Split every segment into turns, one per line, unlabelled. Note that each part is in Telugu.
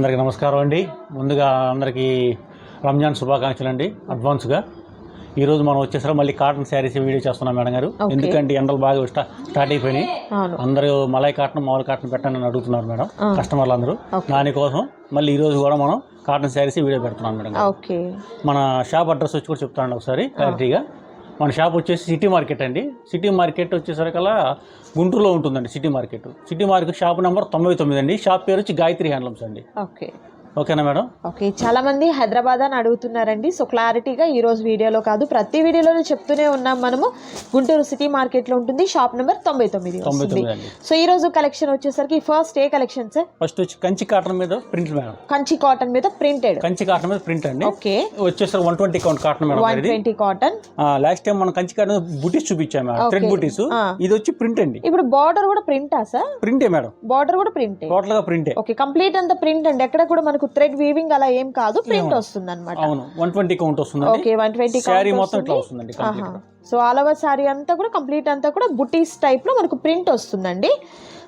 అందరికీ నమస్కారం అండి. ముందుగా అందరికీ రంజాన్ శుభాకాంక్షలు అండి అడ్వాన్స్గా ఈరోజు మనం వచ్చేసరికి మళ్ళీ కాటన్ శారీస్ వీడియో చేస్తున్నాం మేడం గారు. ఎందుకంటే ఎండలు బాగా స్టా స్టార్ట్ అయిపోయినాయి. అందరూ మలై కాటన్ మామూలు కాటన్ పెట్టండి అని అడుగుతున్నారు మేడం. కస్టమర్లు అందరూ. దానికోసం మళ్ళీ ఈరోజు కూడా మనం కాటన్ శారీస్ వీడియో పెడుతున్నాం మేడం మన షాప్ అడ్రస్ వచ్చి కూడా చెప్తాను ఒకసారి క్లారిటీగా మన షాప్ వచ్చేసి సిటీ మార్కెట్ అండి. సిటీ మార్కెట్ వచ్చేసరికల్లా గుంటూరులో ఉంటుందండి city market. City market shop number తొంభై తొమ్మిది అండి. షాప్ పేరు వచ్చి గాయత్రి హ్యాండ్లూమ్స్ అండి.
ఓకే.
ఓకేనా మేడం?
ఓకే చాలా మంది హైదరాబాద్ అని అడుగుతున్నారండి. సో క్లారిటీగా ఈ రోజు వీడియోలో కాదు ప్రతి వీడియోలో చెప్తూనే ఉన్నాం మనము. గుంటూరు సిటీ మార్కెట్లో ఉంటుంది షాప్ నెంబర్ తొంభై తొమ్మిది సో ఈ రోజు కలెక్షన్ వచ్చేసరికి ఫస్ట్ ఏ కలెక్షన్ సార్?
ఫస్ట్ వచ్చి కంచి కాటన్ మీద ప్రింట్ మేడం.
కంచి కాటన్ మీద ప్రింటెడ్.
కంచి కాటన్ మీద ప్రింట్ అండి.
ఓకే.
వచ్చేసరికి one twenty count cotton madam
one twenty cotton.
Last time మనం కంచి కాటన్ బుటీస్ చూపించాం మేడం థ్రెడ్. బుటీస్. ఇది వచ్చి ప్రింట్ అండి.
ఇప్పుడు బార్డర్ కూడా ప్రింటా సార్?
ప్రింటే మేడం.
బార్డర్ కూడా ప్రింటే.
టోటల్గా ప్రింటే.
ఓకే కంప్లీట్ అంతా ప్రింట్ అండి. ఎక్కడ కూడా మనకు థ్రెడ్ వీవింగ్ అలా ఏం కాదు ప్రింట్ వస్తుంది అనమాట
అవును వన్ ట్వంటీ కౌంట్ వస్తుందండి
ఓకే వన్ ట్వంటీ
శారీ మొత్తం ఇట్లా వస్తుందండి.
సో ఆల్ ఓవర్ సారీ అంతా కూడా కంప్లీట్ అంతా కూడా బుటీస్ టైప్లో మనకు ప్రింట్ వస్తుందండి.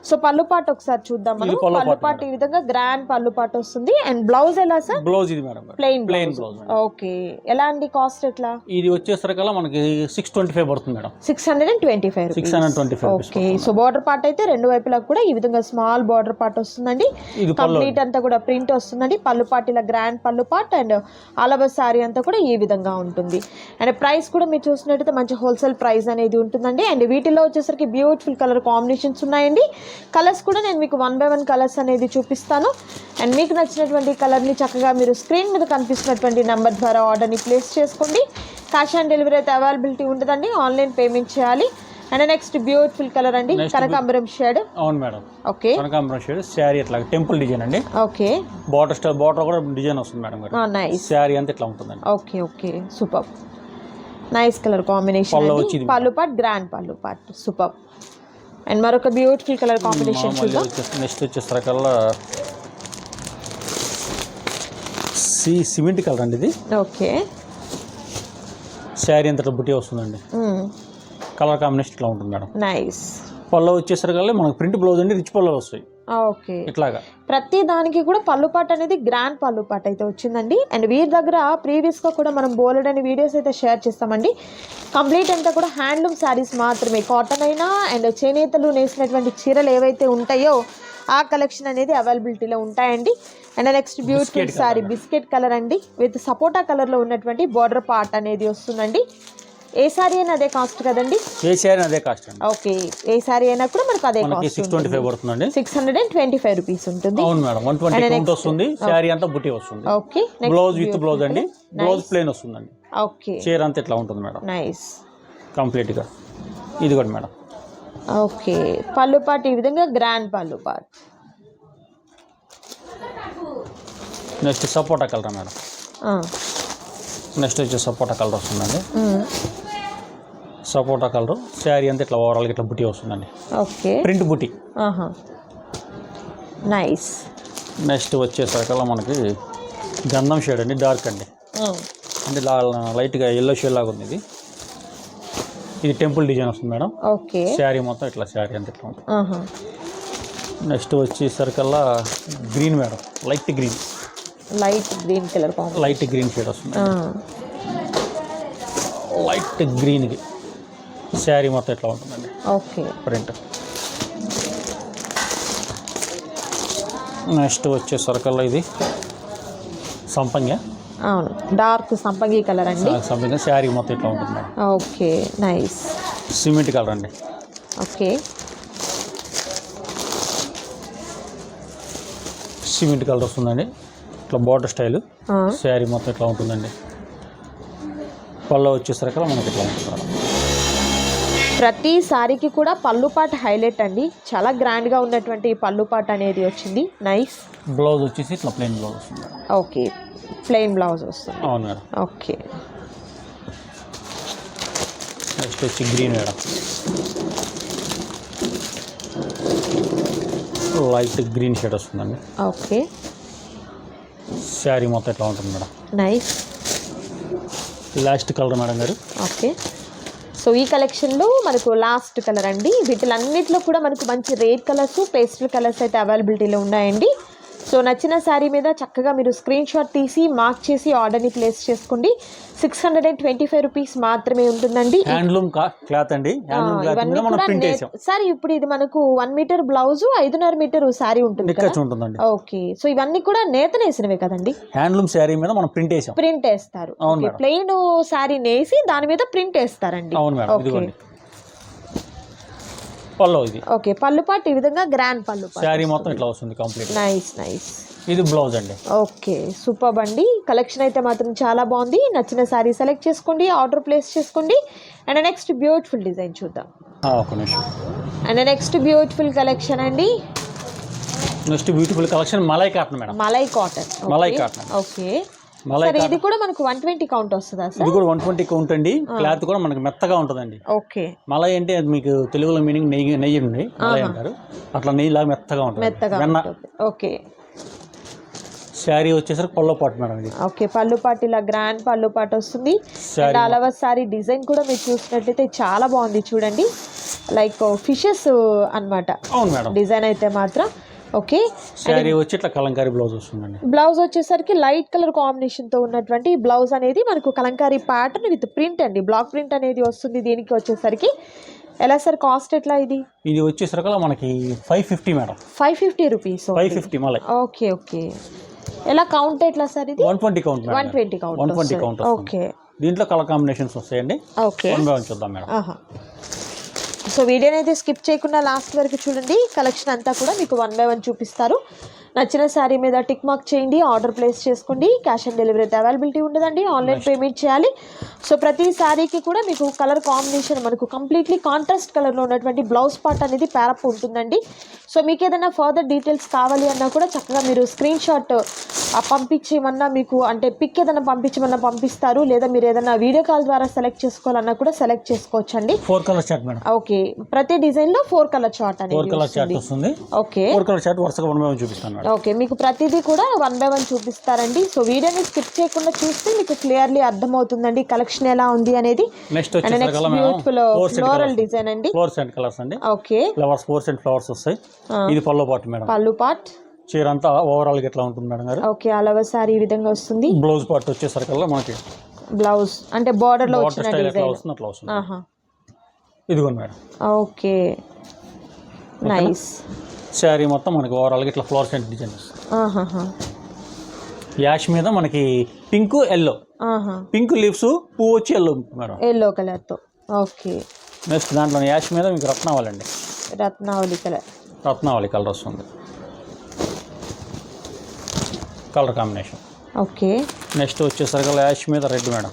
సో పళ్ళు పాట ఒకసారి చూద్దాం మనం.
పళ్ళు పాటు
ఈ విధంగా గ్రాండ్ పళ్ళు పాట వస్తుంది. అండ్ బ్లౌజ్ ఎలా సార్
బ్లౌజ్ ఇది madam.
Plain
plain
blouse okay ఎలా అండి కాస్ట్ ఎట్లా?
ఇది వచ్చేసరికల్లా మనకి సిక్స్ ట్వంటీ ఫైవ్ పడుతుంది madam.
Six hundred and twenty five
six hundred twenty five
okay so border part అయితే రెండు వైపులా కూడా ఈ విధంగా స్మాల్ బార్డర్ పార్ట్ వస్తుందండి. కంప్లీట్ అంతా కూడా ప్రింట్ వస్తుందండి. పళ్ళు పార్ట్ ఇలా గ్రాండ్ పళ్ళు పార్ట్ అండ్ ఓవర్ సారీ అంతా కూడా ఈ విధంగా ఉంటుంది. అండ్ ప్రైస్ కూడా మీరు చూసినట్టయితే మంచి హోల్సేల్ ప్రైస్ అనేది ఉంటుందండి. అండ్ వీటిలో వచ్చేసరికి బ్యూటిఫుల్ కలర్ కాంబినేషన్స్ ఉన్నాయండి. కలర్స్ కూడా నేను మీకు వన్ బై వన్ కలర్స్ అనేది చూపిస్తాను. అండ్ మీకు నచ్చినటువంటి కలర్ని చక్కగా మీరు స్క్రీన్ మీద కనిపిస్తున్నటువంటి నెంబర్ ద్వారా ఆర్డర్ని ప్లేస్ చేసుకోండి. క్యాష్ ఆన్ డెలివరీ అయితే అవైలబిలిటీ ఉంటుందండి ఆన్లైన్ పేమెంట్ చేయాలి. అండ్ నెక్స్ట్ బ్యూటిఫుల్ కలర్ అండి. కనకాంబరం షేడ్
అవును మేడం.
ఓకే
కనకాంబరం షేడ్ శారీ ఇట్లా టెంపుల్ డిజైన్ అండి.
ఓకే
బార్డర్ స్టైల్ బార్డర్ కూడా డిజైన్ వస్తుంది మేడం గారు.
నైస్
శారీ అంతా ఇట్లా ఉంటుందండి.
Okay okay super nice colour combination.
పళ్ళు
పాట్ గ్రాండ్ పళ్ళు పాట్ సూపర్ అండ్ మరొక బ్యూటిఫుల్ కలర్ కాంబినేషన్ చూద్దాం.
నెక్స్ట్ వచ్చేసరికల్లా సి సిమెంట్ కలర్ అండి ఇది.
ఓకే.
శారీ అంతటా బుట్టి వస్తుందండి. కలర్ కాంబినేషన్ ఇట్లా ఉంటుంది మేడం.
నైస్.
పళ్ళు వచ్చేసరికల్లా మనకు ప్రింట్ బ్లౌజ్ అండి రిచ్ పళ్ళు వస్తాయి.
ఓకే.
ఇట్లాగా.
ప్రతి దానికి కూడా పళ్ళు పాట అనేది గ్రాండ్ పళ్ళు పాట అయితే వచ్చిందండి. అండ్ వీరి దగ్గర ప్రీవియస్గా కూడా మనం బోలెడ్ అనే వీడియోస్ అయితే షేర్ చేస్తామండి. కంప్లీట్ అంతా కూడా హ్యాండ్లూమ్ శారీస్ మాత్రమే. కాటన్ అయినా అండ్ చేనేతలు నేసినటువంటి చీరలు ఏవైతే ఉంటాయో ఆ కలెక్షన్ అనేది అవైలబిలిటీలో ఉంటాయండి. And next beautiful sari biscuit colour అండి. విత్ సపోటా కలర్లో ఉన్నటువంటి బార్డర్ పార్ట్ అనేది వస్తుందండి. ఏ శారీ అయినా అదే కాస్ట్ కదండి?
ఏ శారీ అదే కాస్ట్ అండి.
ఓకే ఏ శారీ అయినా కూడా మనకు అదే కాస్ట్
సిక్స్ ట్వంటీ ఫైవ్ పడుతుందండి.
Six hundred and twenty five rupees ఉంటుంది.
అవును మేడం వన్ ట్వంటీ కౌంట్ వస్తుంది శారీ అంతా బుట్టి వస్తుంది.
ఓకే
బ్లౌజ్ విత్ బ్లౌజ్ అండి. బ్లౌజ్ ప్లేన్ వస్తుందండి.
ఓకే
చీర అంతా ఇట్లా ఉంటుంది మేడం.
నైస్
కంప్లీట్గా ఇది కూడా మేడం.
ఓకే పళ్ళు పాటు ఈ విధంగా గ్రాండ్ పళ్ళు పాటు.
నెక్స్ట్ సపోటా కలర్ మేడం. నెక్స్ట్ వచ్చి సపోటా కలర్ వస్తుందండి. సపోటా కలర్. శారీ అంతా ఇట్లా ఓవరాల్గా ఇట్లా బుట్టి వస్తుందండి.
ఓకే.
ప్రింట్
ఆహా. నైస్.
నెక్స్ట్ వచ్చేసరికల్లా మనకి గంధం షేడ్ అండి డార్క్ అండి. అంటే లా- లైట్గా ఎల్లో షేడ్ లాగా ఉంది ఇది. ఇది టెంపుల్ డిజైన్ వస్తుంది మేడం.
ఓకే.
శారీ మొత్తం ఇట్లా శారీ అంతా ఇట్లా
ఆహా.
నెక్స్ట్ వచ్చేసరికల్లా green madam light green
light green colour
light green shade వస్తుంది. లైట్ గ్రీన్కి శారీ మొత్తం ఇట్లా ఉంటుందండి.
ఓకే.
ప్రింట్. నెక్స్ట్ వచ్చేసరికల్లా ఇది సంపంగ.
అవును. డార్క్ సంపంగి కలర్ అండి.
సంపంగ శారీ మొత్తం ఇట్లా ఉంటుంది
ఓకే. నైస్.
సిమెంట్ కలర్ అండి.
ఓకే.
సిమెంట్ కలర్ వస్తుందండి. ఇట్లా బార్డర్ స్టైల్. శారీ మొత్తం ఇట్లా ఉంటుందండి. పళ్ళు వచ్చేసరికల్లా మనకి ఇట్లా ఉంటుంది
ప్రతి సారీకి కూడా పళ్ళు పాట హైలైట్ అండి. చాలా గ్రాండ్గా ఉన్నటువంటి పళ్ళు పాట అనేది వచ్చింది. నైస్
బ్లౌజ్ వచ్చేసి ఇట్లా ప్లెయిన్ బ్లౌజ్ వస్తుంది.
ఓకే ప్లెయిన్ బ్లౌజ్ వస్తుంది.
అవును మేడం.
ఓకే
నెక్స్ట్ వచ్చి green madam. Light green shade వస్తుందండి.
ఓకే
శారీ మొత్తం ఇట్లా ఉంటుంది madam?
Nice
last colour madam గారు.
ఓకే సో ఈ కలెక్షన్లో మనకు లాస్ట్ కలర్ అండి. వీటిలన్నిటిలో కూడా మనకు మంచి రేర్ కలర్స్ పేస్టల్ కలర్స్ అయితే అవైలబిలిటీలో ఉన్నాయండి. సో నచ్చిన శారీ మీద చక్కగా మీరు స్క్రీన్ షాట్ తీసి మార్క్ చేసి ఆర్డర్ని ప్లేస్ చేసుకోండి. Six hundred and twenty five rupees మాత్రమే ఉంటుందండి.
హ్యాండ్లూమ్ క్లాత్ అండి.
ఇవన్నీ సార్ ఇప్పుడు ఇది మనకు వన్ మీటర్ బ్లౌజ్ ఐదున్నర మీటర్ శారీ ఉంటుంది ఓకే. సో ఇవన్నీ కూడా నేతనేసినవే కదండి?
హ్యాండ్లూమ్ శారీ మీద మనం ప్రింట్ వేసాం
ప్రింట్ వేస్తారు. ప్లెయిన్ శారీ నేసి దాని మీద ప్రింట్ వేస్తారండి.
అవును మేడం
ఓకే.
పల్లో ఇది.
ఓకే పళ్ళు పాటు ఈ విధంగా గ్రాండ్ పళ్ళు
శారీ మొత్తం ఇట్లా వస్తుంది కంప్లీట్
నైస్ నైస్
ఇది బ్లౌజ్ అండి.
ఓకే సూపర్ అండి. కలెక్షన్ అయితే మాత్రం చాలా బాగుంది. నచ్చిన శారీ సెలెక్ట్ చేసుకోండి ఆర్డర్ ప్లేస్ చేసుకోండి. అండ్ నెక్స్ట్ బ్యూటిఫుల్ డిజైన్ చూద్దాం.
ఆ, ఒక నిమిషం.
అండ్ నెక్స్ట్ బ్యూటిఫుల్ కలెక్షన్ అండి.
Next beautiful collection malai cotton madam.
Malai cotton
malai cotton
okay ఇది కూడా మనకు వన్ ట్వంటీ కౌంట్ వస్తుందా సార్?
ఇది కూడా వన్ ట్వంటీ కౌంట్ అండి క్లాత్ కూడా మనకి మెత్తగా ఉంటుందండి.
ఓకే.
మలై అంటే అది మీకు తెలుగులో మీనింగ్ నెయ్యి నెయ్యి ఉంది. మలై అంటారు. అట్లా నెయ్యి లాగా మెత్తగా ఉంటుంది.
మెత్తగా ఓకే.
శారీ వచ్చేసరికి పల్లో పాటు మేడం ఇది.
ఓకే పళ్ళు పాటు ఇలా గ్రాండ్ పళ్ళు పాటు వస్తుంది.
శారీ
అండ్ అలవ సారీ డిజైన్ కూడా మీరు చూసినట్లయితే చాలా బాగుంది చూడండి. లైక్ ఫిషెస్ అన్నమాట.
అవును మేడం.
డిజైన్ అయితే మాత్రం. ఓకే.
శారీ వచ్చి ఇట్లా కలంకారీ బ్లౌజ్ వస్తుందండి.
బ్లౌజ్ వచ్చేసరికి లైట్ కలర్ కాంబినేషన్తో ఉన్నటువంటి బ్లౌజ్ అనేది మనకు కలంకారీ ప్యాటర్న్ విత్ ప్రింట్ అండి. బ్లాక్ ప్రింట్ అనేది వస్తుంది దీనికి వచ్చేసరికి. ఎలా సార్ కాస్ట్ ఎట్లా ఇది?
ఇది వచ్చేసరికి మనకి five fifty madam.
Five fifty rupees
five fifty malai
okay okay ఎలా కౌంట్ ఎట్లా సార్ ఇది?
One twenty count
one twenty count
one twenty count
okay
దీంట్లో కలర్ కాంబినేషన్స్ వస్తాయండి.
ఓకే
వన్ బై వన్ చూద్దాం మేడం.
సో వీడియోని అయితే స్కిప్ చేయకుండా లాస్ట్ వరకు చూడండి. కలెక్షన్ అంతా కూడా మీకు వన్ బై వన్ చూపిస్తారు. నచ్చిన శారీ మీద టిక్ మార్క్ చేయండి ఆర్డర్ ప్లేస్ చేసుకోండి. క్యాష్ ఆన్ డెలివరీ అయితే అవైలబిలిటీ ఉండదండి. ఆన్లైన్ పేమెంట్ చేయాలి. సో ప్రతి శారీకి కూడా మీకు కలర్ కాంబినేషన్ మనకు కంప్లీట్లీ కాంట్రాస్ట్ కలర్లో ఉన్నటువంటి బ్లౌజ్ పార్ట్ అనేది ప్యారప్ ఉంటుందండి. సో మీకు ఏదైనా ఫర్దర్ డీటెయిల్స్ కావాలి అన్నా కూడా చక్కగా మీరు స్క్రీన్ షాట్ పంపించేయమన్నా మీకు అంటే పిక్ ఏదైనా పంపించమన్నా పంపిస్తారు. లేదా మీరు ఏదైనా వీడియో కాల్ ద్వారా సెలెక్ట్ చేసుకోవాలన్నా కూడా సెలెక్ట్ చేసుకోవచ్చండి.
Four colour chart madam
okay ప్రతి డిజైన్లో ఫోర్ కలర్ చార్ట్
ఫోర్
అనేది
కలర్ చార్ట్
వస్తుంది. ఓకే
ఫోర్ కలర్ చార్ట్ వరుసగా చూపిస్తాను మేడం
ఓకే మీకు ప్రతిదీ కూడా వన్ బై వన్ చూపిస్తారండి. సో వీడియోని స్కిప్ చేయకుండా చూస్తే మీకు క్లియర్లీ అర్థమవుతుందండి కలెక్షన్ ఎలా ఉంది అనేది.
Next
and beautiful floral design అండి.
ఫ్లోర్స్ అండ్ కలర్స్ అండి.
Okay.
Flowers four cent flowers వస్తాయి. ఇది పల్లో పాటు మేడం.
పళ్ళు పార్ట్
చీర అంతా ఓవరాల్గా ఎట్లా ఉంటుంది మేడం గారు?
ఓకే అలవ సారీ ఈ విధంగా వస్తుంది.
బ్లౌజ్ పార్ట్ వచ్చేసరికల్లా మనకి
బ్లౌజ్ అంటే
బార్డర్లో
వచ్చిన డిజైన్
వస్తుంది అట్లా వస్తుంది.
ఆహా.
ఇదిగోండి మేడం.
ఓకే. నైస్
శారీ మొత్తం మనకి ఓవరాల్గా ఇట్లా ఫ్లవర్స్ అండ్ డిజైన్ యాష్ మీద మనకి పింక్ ఎల్లో పింక్ లీవ్స్ పువ్వు వచ్చి ఎల్లో మేడం.
ఎల్లో కలర్తో. ఓకే.
నెక్స్ట్ దాంట్లో యాష్ మీద మీకు రత్నావళి అండి.
రత్నావళి కలర్
రత్నావళి కలర్ వస్తుంది. Colour combination
okay.
నెక్స్ట్ వచ్చేసరికి యాష్ మీద రెడ్ మేడం.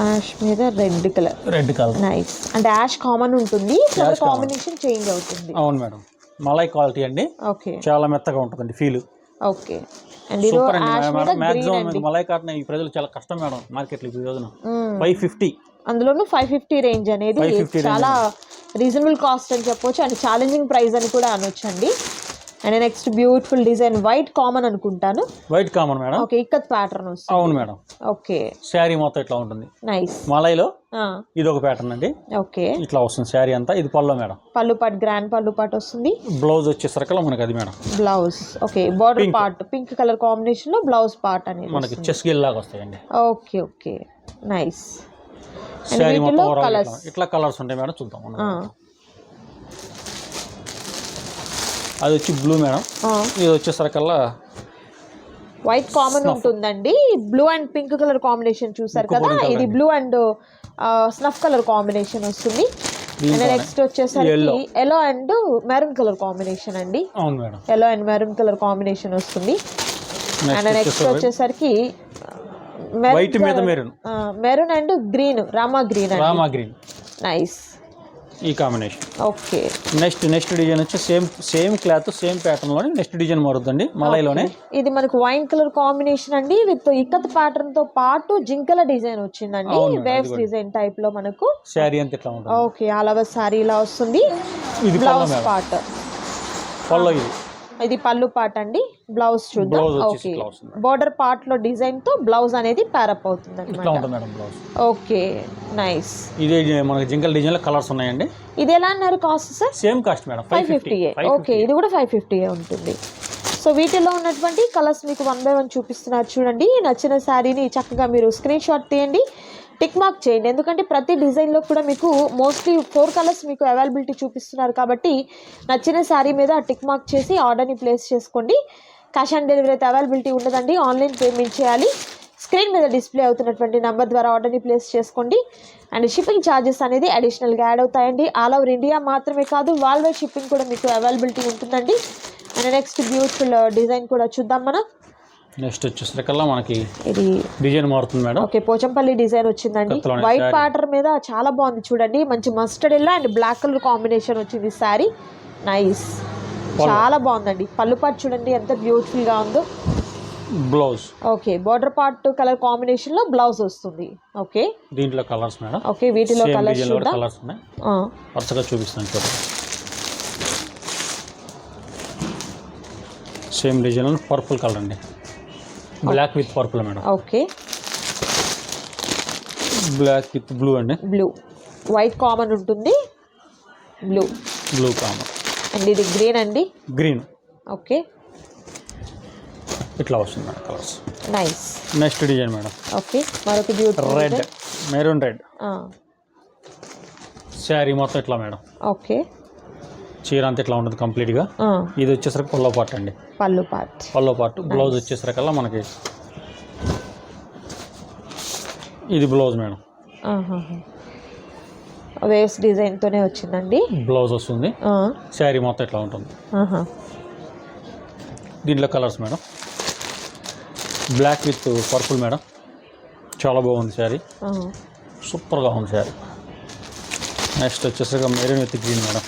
యాష్ మీద red colour.
Red colour.
Nice. అంటే యాష్ కామన్ ఉంటుంది కలర్. కాంబినేషన్ చేంజ్ అవుతుంది.
అవును మేడం. మలై క్వాలిటీ అండి.
ఓకే.
చాలా మెత్తగా ఉంటుందండి ఫీల్.
ఓకే. అండ్ ఇది
సూపర్ అండి మీకు మలై కాటన్ ఈ ప్రజలు చాలా కష్టం మేడం మార్కెట్లో ఈ రోజున. ఫైవ్ ఫిఫ్టీ
అందులోనూ ఫైవ్ ఫిఫ్టీ రేంజ్ అనేది
550 range.
చాలా రీజనబుల్ కాస్ట్ అని చెప్పొచ్చు అండ్ ఛాలెంజింగ్ ప్రైస్ అని కూడా అనొచ్చు అండి and next beautiful design white common అనుకుంటాను.
White common madam.
Okay ikat pattern వస్తుంది.
అవును మేడం.
ఓకే.
శారీ మొత్తం ఇట్లా ఉంటుంది.
నైస్
మలైలో ఇది ఒక ప్యాటర్న్ అండి.
ఓకే.
ఇట్లా వస్తుంది శారీ అంతా. ఇది పల్లో మేడం.
పళ్ళు పాటు గ్రాండ్ పళ్ళు పాటు వస్తుంది.
బ్లౌజ్ వచ్చేసరికి మనకి అది madam.
Blouse okay border. Part pink colour కాంబినేషన్లో బ్లౌజ్ పార్ట్ అనేది
మనకి చెస్ గిల్ లాగా వస్తాయండి.
Okay okay. నైస్
శారీ
వీటిలో
మొత్తం ఇట్లా కలర్స్ ఉంటాయి మేడం చూద్దాం మనం. అది వచ్చి బ్లూ మేడం. ఇది వచ్చేసరికల్లా
వైట్ కామన్ ఉంటుందండి. Blue and pink colour combination చూసారు కదా? ఇది blue and snuff colour combination వస్తుంది. నెక్స్ట్ వచ్చేసరికి. Yellow and maroon colour combination అండి. Yellow and maroon colour combination వస్తుంది. అండ్
నెక్స్ట్ వచ్చేసరికి
వచ్చేసరికి
వైట్ మీద maroon
maroon and green Rama green అండి.
రామా గ్రీన్
నైస్
ఈ combination
okay.
Next next design వచ్చి సేమ్ సేమ్ క్లాత్ సేమ్ ప్యాటర్న్లోనే నెక్స్ట్ డిజైన్ మారుద్దండి మలైలోనే.
ఇది మనకు వైన్ కలర్ కాంబినేషన్ అండి విత్ ఇక్కత్ ప్యాటర్న్తో పాటు జింకల డిజైన్ వచ్చిందండి వేవ్స్ డిజైన్ టైప్లో మనకు.
శారీ అంత ఇట్లా ఉంటుంది.
ఓకే ఆల్ ఓవర్ సారీ ఇలా వస్తుంది.
ఇది
బ్లౌజ్ పార్ట్
పల్లో ఇది.
ఇది పళ్ళు పార్ట్ అండి. బ్లౌజ్ చూద్దాం. ఓకే. బోర్డర్ పార్ట్లో డిజైన్తో బ్లౌజ్ అనేది ప్యారప్ అవుతుంది అనమాట ఓకే. నైస్
ఇదే మనకి జింకల్ డిజైన్లో కలర్స్ ఉన్నాయండి.
ఇది ఎలా అన్నారు cost sir
same cost madam
five fifty okay ఇది కూడా ఫైవ్ ఫిఫ్టీ ఉంటుంది. సో వీటిలో ఉన్నటువంటి కలర్స్ మీకు వన్ బై వన్ చూపిస్తున్నారు. చూడండి నచ్చిన శారీని చక్కగా మీరు స్క్రీన్ షాట్ తీయండి. టిక్ మార్క్ చేయండి. ఎందుకంటే ప్రతి డిజైన్లో కూడా మీకు మోస్ట్లీ ఫోర్ కలర్స్ మీకు అవైలబిలిటీ చూపిస్తున్నారు కాబట్టి నచ్చిన శారీ మీద టిక్ మార్క్ చేసి ఆర్డర్ని ప్లేస్ చేసుకోండి. క్యాష్ ఆన్ డెలివరీ అయితే అవైలబిలిటీ ఉండదండి. ఆన్లైన్ పేమెంట్ చేయాలి. స్క్రీన్ మీద డిస్ప్లే అవుతున్నటువంటి నెంబర్ ద్వారా ఆర్డర్ని ప్లేస్ చేసుకోండి. అండ్ షిప్పింగ్ ఛార్జెస్ అనేది అడిషనల్గా యాడ్ అవుతాయండి. ఆల్ ఓవర్ ఇండియా మాత్రమే కాదు వాల్ వై షిప్పింగ్ కూడా మీకు అవైలబిలిటీ ఉంటుందండి. అండ్ నెక్స్ట్ బ్యూటిఫుల్ డిజైన్ కూడా చూద్దాం మనం.
నెక్స్ట్ వచ్చేసరికల్లా మనకి
ఇది
డిజైన్ మారుతుంది మేడం.
ఓకే పోచంపల్లి డిజైన్ వచ్చిందండి. వైట్. ప్యాటర్న్ మీద చాలా బాగుంది చూడండి. మంచి mustard yellow and black colour combination వచ్చింది శారీ. నైస్ చాలా బాగుందండి. పళ్ళు పాటు చూడండి ఎంత బ్యూటిఫుల్గా ఉందో.
Blouse
okay border part colour కాంబినేషన్లో బ్లౌజ్ వస్తుంది. ఓకే.
దీంట్లో కలర్స్ మేడం.
ఓకే వీటిలో కలర్స్ చూద్దాం.
కలర్స్ ఉన్నాయి.
ఆ,
వరుసగా చూపిస్తాను చూడండి. సేమ్ డిజైన్ పర్పుల్ కలర్ అండి. Black with purple madam
okay.
Black with blue అండి.
బ్లూ వైట్ కామన్ ఉంటుంది. బ్లూ
బ్లూ కామన్
అండ్ ఇది గ్రీన్ అండి?
Green
okay.
ఇట్లా వస్తుంది madam colours
nice
next design madam
okay. మరొక beautiful
red maroon red sari మొత్తం ఇట్లా మేడం
ఓకే.
చీర అంతా ఇట్లా ఉంటుంది కంప్లీట్గా. ఇది వచ్చేసరికి పల్లో పార్ట్ అండి.
పళ్ళు పార్ట్.
పల్లో పార్ట్. బ్లౌజ్ వచ్చేసరికల్లా మనకి ఇది బ్లౌజ్ మేడం.
వేవ్స్ డిజైన్తోనే వచ్చిందండి.
బ్లౌజ్ వస్తుంది. శారీ మొత్తం ఇట్లా ఉంటుంది. దీంట్లో colours madam. Black with purple madam. చాలా బాగుంది శారీ. సూపర్గా ఉంది శారీ. నెక్స్ట్ వచ్చేసరికి maroon with green madam.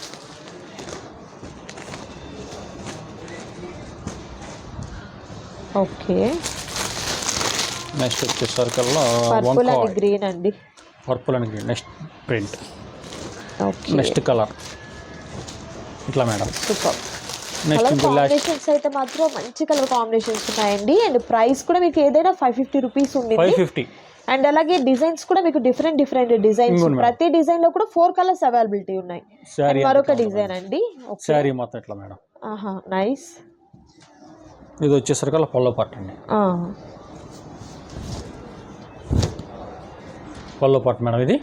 Okay.
Next వచ్చేసరికల్లా
పర్పుల్ అండ్ గ్రీన్ అండి.
Purple and green next print
okay.
Next colour ఇట్లా madam.
Super
next
colour combinations అయితే మాత్రం మంచి కలర్ కాంబినేషన్స్ ఉన్నాయండి. అండ్ ప్రైస్ కూడా మీకు ఏదైనా ఫైవ్ ఫిఫ్టీ రూపీస్
ఫైవ్
ఉంది
ఫిఫ్టీ
అండ్ అలాగే డిజైన్స్ కూడా మీకు డిఫరెంట్ డిఫరెంట్ డిజైన్స్. ప్రతి డిజైన్లో కూడా ఫోర్ కలర్స్ అవైలబిలిటీ ఉన్నాయి. మరొక డిజైన్ అండి.
శారీ మొత్తం ఇట్లా మేడం.
ఆహా నైస్
ఇది వచ్చేసరికల్లా పల్లో పార్ట్ అండి. పల్లో పార్ట్ మేడం ఇది.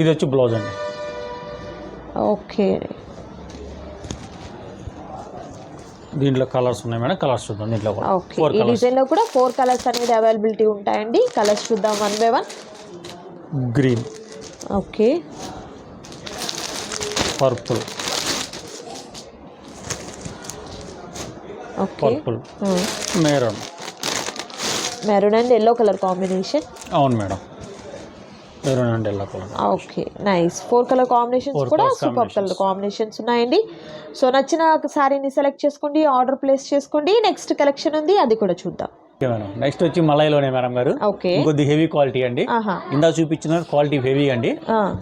ఇది వచ్చి బ్లౌజ్ అండి.
ఓకే.
దీంట్లో కలర్స్ ఉన్నాయి మేడం. కలర్స్ చూద్దాం దీంట్లో ఫోర్
ఈ
కలర్స్
డిజైన్లో కూడా ఫోర్ కలర్స్ అనేది అవైలబిలిటీ ఉంటాయండి. కలర్స్ చూద్దాం one by one
green
okay.
Purple purple maroon
maroon and yellow colour combination
అవును madam. Maroon and yellow colour
okay nice four colour combinations కూడా సూపర్ కలర్ కాంబినేషన్స్ ఉన్నాయండి. సో నచ్చిన శారీని సెలెక్ట్ చేసుకోండి ఆర్డర్ ప్లేస్ చేసుకోండి. నెక్స్ట్ కలెక్షన్ ఉంది అది కూడా చూద్దాం.
నెక్స్ట్ వచ్చి మలైలోనే మేడం గారు.
ఓకే
ఇంకొద్ది హెవీ క్వాలిటీ అండి. ఇందా చూపించిన క్వాలిటీ హెవీ అండి.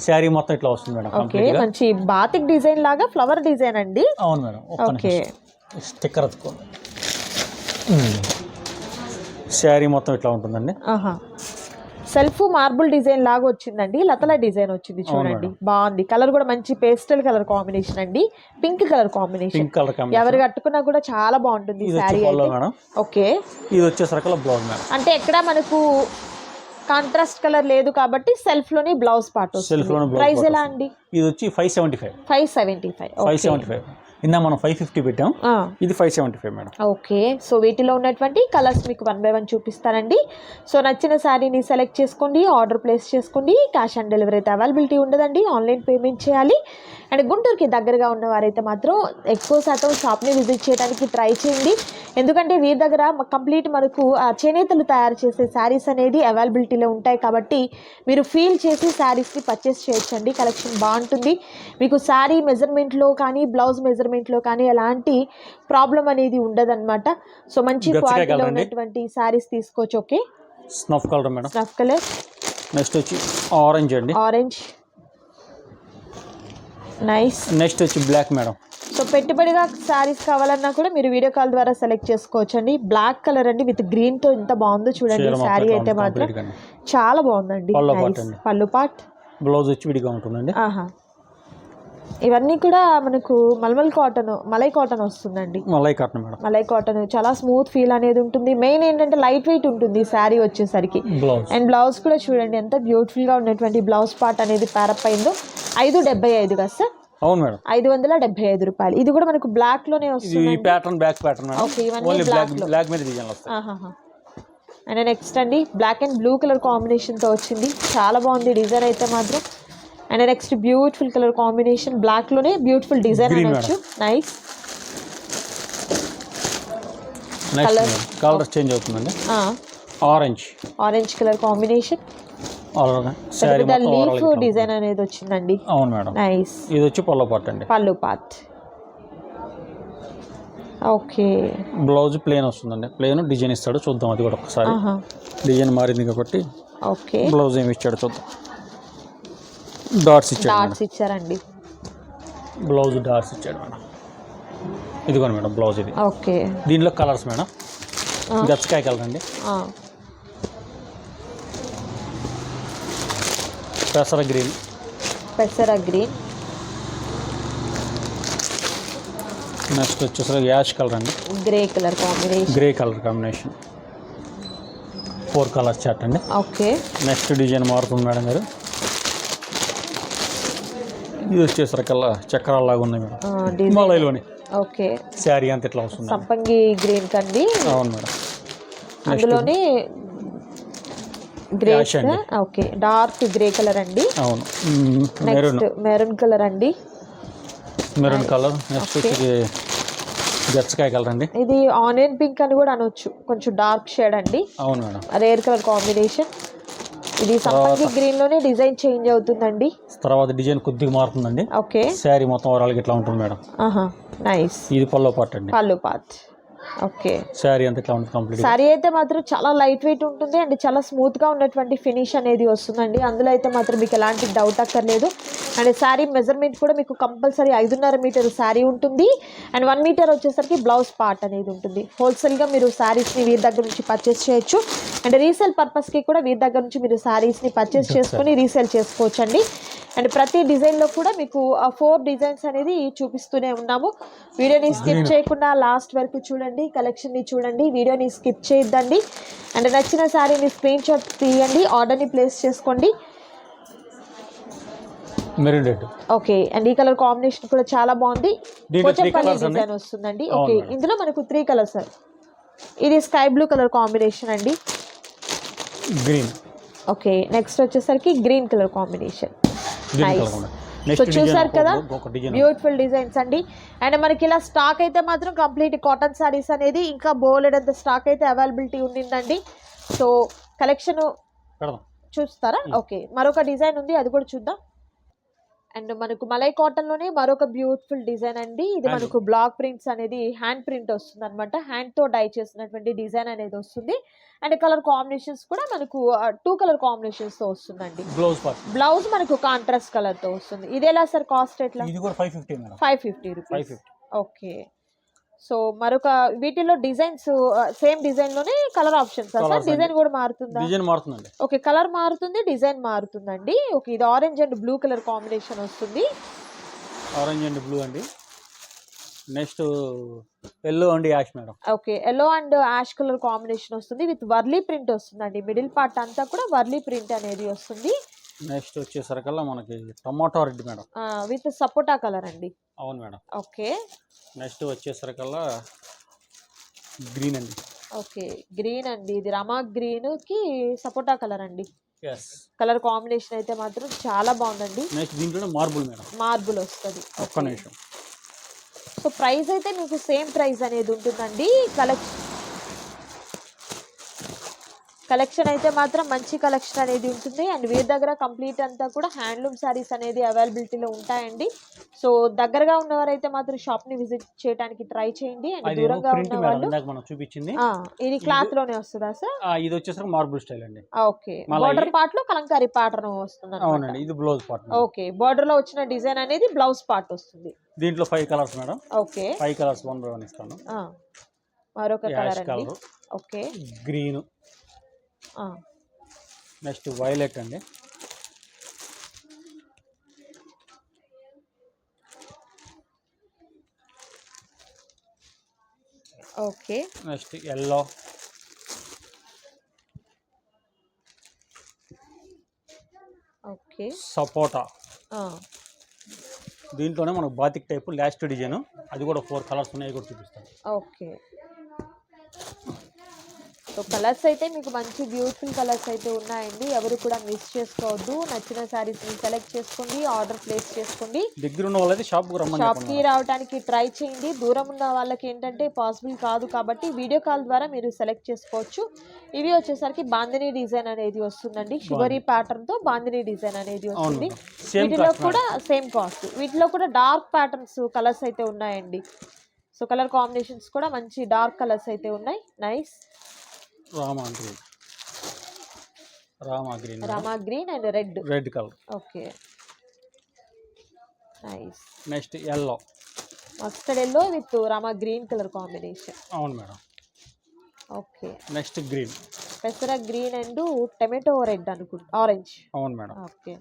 శారీ మొత్తం ఇట్లా వస్తుంది మేడం
మంచి బాతిక్ డిజైన్ లాగా ఫ్లవర్ డిజైన్ అండి.
అవును మేడం.
ఓకే
స్టిక్కర్ అతుకోండి శారీ మొత్తం ఇట్లా ఉంటుందండి.
సెల్ఫ్ మార్బుల్ డిజైన్ లాగా వచ్చిందండి. లతల డిజైన్ వచ్చింది చూడండి. బాగుంది. కలర్ కూడా మంచి పేస్టల్ కలర్ కాంబినేషన్ అండి. Pink colour combination. ఎవరు కట్టుకున్నా కూడా చాలా బాగుంటుంది శారీ ఓకే.
ఇది వచ్చేసరికి బ్లౌజ్
అంటే ఎక్కడ మనకు కాంట్రాస్ట్ కలర్ లేదు కాబట్టి సెల్ఫ్లోని బ్లౌజ్ పార్ట్
blouse
ప్రైస్ ఎలా అండి?
ఇది వచ్చి five seventy five
five seventy five
five seventy five ఇందా మనం ఫైవ్ ఫిఫ్టీ పెట్టాం. ఇది five seventy five madam.
Okay. So వీటిలో ఉన్నటువంటి కలర్స్ మీకు వన్ బై వన్ చూపిస్తానండి. సో నచ్చిన శారీని సెలెక్ట్ చేసుకోండి ఆర్డర్ ప్లేస్ చేసుకోండి. క్యాష్ ఆన్ డెలివరీ అయితే అవైలబిలిటీ ఉండదండి. ఆన్లైన్ పేమెంట్ చేయాలి. అండ్ గుంటూరుకి దగ్గరగా ఉన్న వారైతే మాత్రం ఎక్కువ శాతం షాప్ని విజిట్ చేయడానికి ట్రై చేయండి. ఎందుకంటే వీరి దగ్గర కంప్లీట్ మనకు చేనేతలు తయారు చేసే శారీస్ అనేది అవైలబిలిటీలో ఉంటాయి కాబట్టి మీరు ఫీల్ చేసి శారీస్ని పర్చేస్ చేయొచ్చండి. కలెక్షన్ బాగుంటుంది. మీకు శారీ మెజర్మెంట్లో కానీ బ్లౌజ్ మెజర్మెంట్లో కానీ ఎలాంటి ప్రాబ్లం అనేది ఉండదన్నమాట. సో మంచి క్వాలిటీలో. ఉన్నటువంటి శారీస్ తీసుకోవచ్చు okay?
Snuff colour madam
snuff colour
next వచ్చి ఆరెంజ్ అండి.
ఆరెంజ్ నైస్
నెక్స్ట్ వచ్చి బ్లాక్ మేడం
సో పెట్టుబడిగా శారీస్ కావాలన్నా కూడా మీరు వీడియో కాల్ ద్వారా సెలెక్ట్ చేసుకోవచ్చు అండి బ్లాక్ కలర్ అండి విత్ గ్రీన్తో ఎంత బాగుందో చూడండి. శారీ అయితే మాత్రం. చాలా బాగుందండి.
పళ్ళు పాట్. బ్లౌజ్ వచ్చి విడిగా ఉంటుందండి.
ఆహా. ఇవన్నీ కూడా మనకు మల్మల్ కాటన్ మలై కాటన్ వస్తుందండి.
Malai cotton madam.
Malai cotton చాలా స్మూత్ ఫీల్ అనేది ఉంటుంది. మెయిన్ ఏంటంటే లైట్ వెయిట్ ఉంటుంది శారీ వచ్చేసరికి. అండ్ బ్లౌజ్ కూడా చూడండి ఎంత బ్యూటిఫుల్గా ఉన్నటువంటి బ్లౌజ్ పార్ట్ అనేది ప్యారప్ అయిందో ఐదు డెబ్బై ఐదు కదా సార్?
అవును మేడం.
ఐదు వందల డెబ్బై ఐదు రూపాయలు. ఇది కూడా మనకు
బ్లాక్లోనే
వస్తుంది
ఈ ప్యాటర్న్ బ్యాక్ ప్యాటర్న్
ఓకే ఇవన్నీ బ్లాక్
బ్లాక్ బ్లాక్ మీద డిజైన్ వస్తాయి.
ఆహాహా. అండ్ నెక్స్ట్ అండి బ్లాక్ అండ్ బ్లూ కలర్ కాంబినేషన్తో వచ్చింది. చాలా బాగుంది డిజైన్ అయితే మాత్రం. And next beautiful colour combination బ్లాక్లోనే beautiful design అనొచ్చు. నైస్
నెక్స్ట్ కలర్ చేంజ్ అవుతుందండి. Orange
orange colour combination. Leaf design అనేది వచ్చిందండి.
అవును మేడం.
నైస్
ఇది వచ్చి పళ్ళ పాట్ అండి.
Pallu part okay.
Blouse plain వస్తుందండి. ప్లేన్ డిజైన్ ఇస్తాడు. చూద్దాం అది కూడా ఒకసారి. డిజైన్ మారింది కాబట్టి
ఓకే.
బ్లౌజ్ ఏమి ఇచ్చాడు చూద్దాం. డాట్స్ ఇచ్చాడు మేడం.
డాట్స్ ఇచ్చారండి.
బ్లౌజ్ డాట్స్ ఇచ్చాడు మేడం. ఇదిగోండి మేడం బ్లౌజ్ ఇది.
ఓకే.
దీనిలో కలర్స్ మేడం. గచ్చకాయ కలర్ అండి పెసర గ్రీన్.
పెసర గ్రీన్.
నెక్స్ట్ వచ్చేసరికి యాష్ కలర్ అండి.
Grey colour combination
grey colour combination four colours chart అండి.
ఓకే.
నెక్స్ట్ డిజైన్ మారుతుంది మేడం గారు. ఇది వచ్చేసరికల్లా చక్రాల్లాగా ఉన్నాయి మేడం. హిమాలయలోని.
ఓకే.
శారీ అంత ఇట్లా వస్తుంది.
సంపంగి గ్రీన్ కండి
అవును మేడం.
అందులోనే grey. Okay dark grey colour అండి.
అవును. మెరూన్.
మెరూన్ కలర్ అండి.
Maroon colour. నెక్స్ట్ వచ్చి గచ్చకాయ కలర్ అండి.
ఇది ఆనియన్ పింక్ అని కూడా అనొచ్చు. కొంచెం డార్క్ షేడ్ అండి.
అవును మేడం.
Rare color combination. ఇది సంపంగి గ్రీన్లోనే డిజైన్ చేంజ్ అవుతుందండి.
తర్వాత డిజైన్ కొద్దిగా మారుతుందండి.
ఓకే.
శారీ మొత్తం ఓవరాల్గా ఇట్లా ఉంటుంది మేడం.
ఆహా నైస్
ఇది పల్లో పార్ట్ అండి.
Pallu part okay.
శారీ అంతా ఇట్లా ఉంటుంది కంప్లీట్
సారీ అయితే మాత్రం చాలా లైట్ వెయిట్ ఉంటుంది అండ్ చాలా స్మూత్గా ఉన్నటువంటి ఫినిష్ అనేది వస్తుందండి. అందులో అయితే మాత్రం మీకు ఎలాంటి డౌట్ అక్కర్లేదు. అండ్ శారీ మెజర్మెంట్ కూడా మీకు కంపల్సరీ ఐదున్నర మీటర్ శారీ ఉంటుంది. అండ్ వన్ మీటర్ వచ్చేసరికి బ్లౌజ్ పార్ట్ అనేది ఉంటుంది. హోల్సేల్గా మీరు శారీస్ని వీరి దగ్గర నుంచి పర్చేస్ చేయొచ్చు. అండ్ రీసేల్ పర్పస్కి కూడా వీరి దగ్గర నుంచి మీరు శారీస్ని పర్చేస్ చేసుకొని రీసేల్ చేసుకోవచ్చు అండి అండ్ ప్రతి డిజైన్లో కూడా మీకు ఫోర్ డిజైన్స్ అనేది చూపిస్తూనే ఉన్నాము. వీడియోని స్కిప్ చేయకుండా లాస్ట్ వరకు చూడండి. కలెక్షన్ని చూడండి వీడియోని స్కిప్ చేయొద్దండి. అండ్ నచ్చిన శారీని స్క్రీన్ షాట్ తీయండి ఆర్డర్ని ప్లేస్ చేసుకోండి.
మెరూన్ రెడ్
ఓకే అండ్ ఈ కలర్ కాంబినేషన్ కూడా చాలా బాగుంది. పోచంపల్లి
అండి?
డిజైన్ వస్తుందండి. ఓకే. ఇందులో మనకు త్రీ కలర్స్ సార్ ఇది స్కై బ్లూ కలర్ కాంబినేషన్ అండి.
గ్రీన్
ఓకే నెక్స్ట్ వచ్చేసరికి green colour combination.
Colour
so చూసారు కదా? బ్యూటిఫుల్ డిజైన్స్ అండి. అండ్ మనకి ఇలా స్టాక్ అయితే మాత్రం కంప్లీట్ కాటన్ సారీస్ అనేది ఇంకా బోలెడంత స్టాక్ అయితే అవైలబిలిటీ ఉండిందండి. సో కలెక్షన్ చూస్తారా? ఓకే మరొక డిజైన్ ఉంది. అది కూడా చూద్దాం. అండ్ మనకు మలై కాటన్లోనే మరొక బ్యూటిఫుల్ డిజైన్ అండి. ఇది. మనకు బ్లాక్ ప్రింట్స్ అనేది హ్యాండ్ ప్రింట్ వస్తుంది అనమాట హ్యాండ్తో డై చేసినటువంటి డిజైన్ అనేది వస్తుంది. అండ్ కలర్ కాంబినేషన్స్ కూడా మనకు టూ కలర్ కాంబినేషన్స్తో వస్తుందండి.
బ్లౌజ్
మనకు కాంట్రాస్ట్ కలర్తో వస్తుంది. ఇది ఎలా సార్ కాస్ట్ ఎట్లా?
Five fifty
rupees
fifty
okay so మరొక వీటిలో డిజైన్స్ సేమ్ డిజైన్లోనే కలర్ ఆప్షన్స్ సార్? డిజైన్ కూడా మారుతుందా?
డిజైన్ మారుతుందండి.
ఓకే కలర్ మారుతుంది డిజైన్ మారుతుందండి. ఓకే ఇది orange and blue colour combination వస్తుంది.
ఆరెంజ్ అండ్ బ్లూ అండి. నెక్స్ట్ ఎల్లో అండి ash madam.
Okay yellow and ash colour combination వస్తుంది. విత్ వర్లీ ప్రింట్ వస్తుందండి. మిడిల్ పార్ట్ అంతా కూడా వర్లీ ప్రింట్ అనేది వస్తుంది.
నెక్స్ట్ వచ్చేసరికల్లా మనకి tomato red madam.
With sapota colour అండి.
అవును మేడం.
ఓకే.
నెక్స్ట్ వచ్చేసరికల్లా గ్రీన్ అండి.
ఓకే గ్రీన్ అండి. ఇది రమా గ్రీన్కి సపోటా కలర్ అండి. కలర్ కాంబినేషన్ అయితే మాత్రం చాలా బాగుందండి.
నెక్స్ట్ దీంట్లోనే మార్బుల్ మేడం.
మార్బుల్ వస్తుంది.
ఒక్క నిమిషం.
సో ప్రైస్ అయితే మీకు సేమ్ ప్రైస్ అనేది ఉంటుందండి. కలెక్షన్ కలెక్షన్ అయితే మాత్రం మంచి కలెక్షన్ అనేది ఉంటుంది. అండ్ వీరి దగ్గర కంప్లీట్ అంతా కూడా హ్యాండ్లూమ్ శారీస్ అనేది అవైలబిలిటీలో ఉంటాయండి. సో దగ్గరగా ఉన్నవారైతే మాత్రం షాప్ని విజిట్ చేయడానికి ట్రై చేయండి. అండ్ దూరంగా ఉన్న వాళ్ళు
మనం చూపించింది.
ఇది క్లాత్లోనే వస్తుందా సార్?
ఇది వచ్చేసరికి మార్బుల్ స్టైల్ అండి.
ఓకే. బార్డర్ పార్ట్లో కలంకారీ ప్యాటర్న్ వస్తుంది
అవునండి ఇది బ్లౌజ్ పార్ట్
ఓకే. బార్డర్లో వచ్చిన డిజైన్ అనేది బ్లౌజ్ పార్ట్ వస్తుంది.
దీంట్లో five colours madam.
Okay.
Five colours one by one ఇస్తాను.
మరొక కలర్ అండి. ఓకే.
గ్రీన్. నెక్స్ట్ వైలెట్ అండి.
Okay.
Next yellow.
Okay.
Sapota. దీంట్లోనే మనకు బాతిక్ టైప్ లాస్ట్ డిజైన్. అది కూడా ఫోర్ కలర్స్ ఉన్నాయి కూడా చూపిస్తాను.
ఓకే. సో కలర్స్ అయితే మీకు మంచి బ్యూటిఫుల్ కలర్స్ అయితే ఉన్నాయండి. ఎవరు కూడా మిస్ చేసుకోవద్దు. నచ్చిన శారీస్ని సెలెక్ట్ చేసుకోండి. ఆర్డర్ ప్లేస్ చేసుకోండి.
దగ్గర ఉన్న వాళ్ళైతే రమ్మని
షాప్కి
చెప్పండి.
రావడానికి ట్రై చేయండి. దూరం ఉన్న వాళ్ళకి ఏంటంటే పాసిబుల్ కాదు కాబట్టి వీడియో కాల్ ద్వారా మీరు సెలెక్ట్ చేసుకోవచ్చు. ఇవి వచ్చేసరికి బాందిని డిజైన్ అనేది వస్తుందండి. షుగరీ ప్యాటర్న్తో బాందిని డిజైన్ అనేది వస్తుంది. వీటిలో కూడా సేమ్ కాస్ట్ వీటిలో కూడా డార్క్ ప్యాటర్న్స్ కలర్స్ అయితే ఉన్నాయండి. సో కలర్ కాంబినేషన్స్ కూడా మంచి డార్క్ కలర్స్ అయితే ఉన్నాయి. Nice
rama green. Rama green
rama green and red.
Red colour.
Okay. Nice.
Next yellow.
Mustard yellow with rama green colour combination.
అవును మేడం.
ఓకే.
Next green.
పెసర గ్రీన్ అండ్ టమాటో రెడ్ అనుకుంటా ఆరెంజ్.
అవును మేడం.
ఓకే.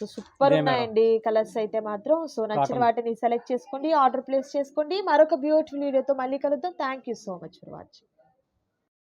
So super. ఉన్నాయండి కలర్స్ అయితే మాత్రం. సో నచ్చిన. వాటిని సెలెక్ట్ చేసుకోండి ఆర్డర్ ప్లేస్ చేసుకోండి. మరొక బ్యూటిఫుల్ వీడియోతో మళ్ళీ కలుద్దాం. Thank you so much for watching.